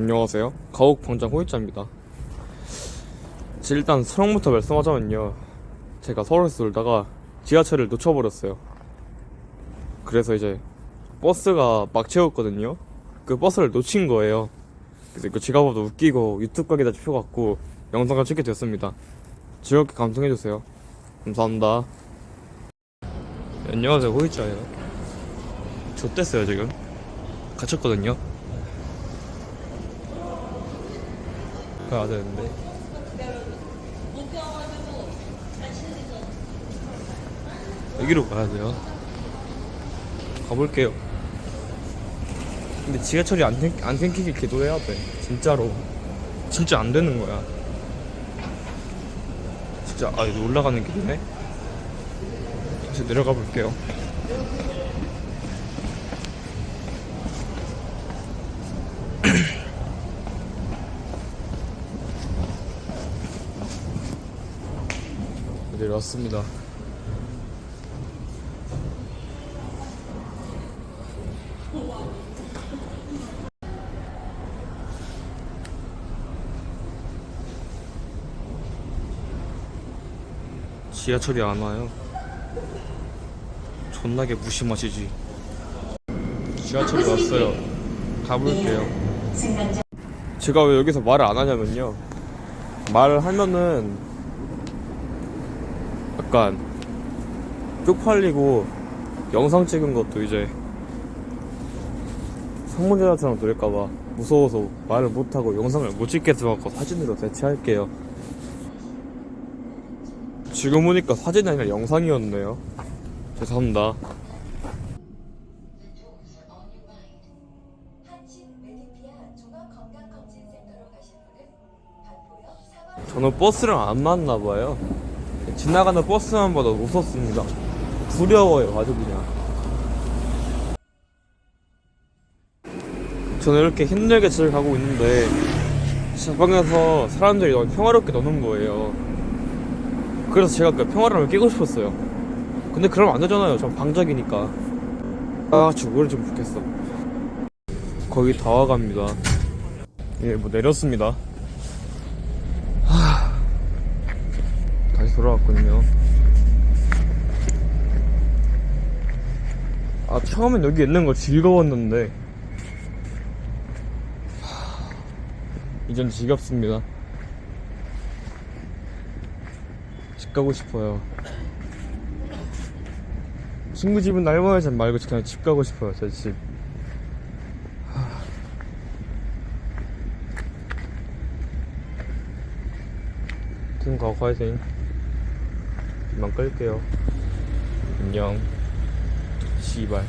안녕하세요. 가옥 방장 호이자입니다. 제 일단 수렁부터 말씀하자면요. 제가 서울에서 놀다가 지하철을 놓쳐버렸어요. 그래서 이제 버스가 막 채웠거든요. 그 버스를 놓친 거예요. 그래서 제가 봐도 웃기고 유튜브 각에다 찍혀갖고 영상을 찍게 됐습니다. 즐겁게 감상해주세요. 감사합니다. 네, 안녕하세요. 호이자예요. 좆됐어요 지금. 갇혔거든요. 가야 되는데. 여기로 가야 돼요. 가볼게요. 근데 지하철이 안, 생, 안 생기길 기도해야 돼. 진짜로. 진짜 안 되는 거야. 진짜, 아, 여기 올라가는 길이네? 다시 내려가 볼게요. 내려왔습니다. 지하철이 안 와요. 존나게 무심하시지. 지하철이 왔어요. 가볼게요. 제가 왜 여기서 말을 안 하냐면요. 말을 하면은 약간 쪽팔리고 영상 찍은 것도 이제 성문제자처럼 들을까봐 무서워서 말을 못하고 영상을 못 찍겠어 갖고 사진으로 대체할게요. 지금 보니까 사진이 아니라 영상이었네요. 죄송합니다. 저는 버스랑 안 맞나 봐요 지나가는 버스만 봐도 무섭습니다. 두려워요 아주 그냥. 저는 이렇게 힘들게 집을 가고 있는데 자방에서 사람들이 너무 평화롭게 노는 거예요. 그래서 제가 그 평화를 깨고 싶었어요. 근데 그러면 안 되잖아요. 전 방적이니까. 아 죽을 좀 좋겠어. 거의 다 와갑니다. 예 뭐 내렸습니다 다시 돌아왔거든요. 아, 처음엔 여기 있는 거 즐거웠는데, 하, 이젠 지겹습니다. 집 가고 싶어요. 친구 집은 날마다 말고 그냥 집 가고 싶어요, 제 집. 하. 팀 가고 화이팅. 이만 끌게요. 안녕. 씨발.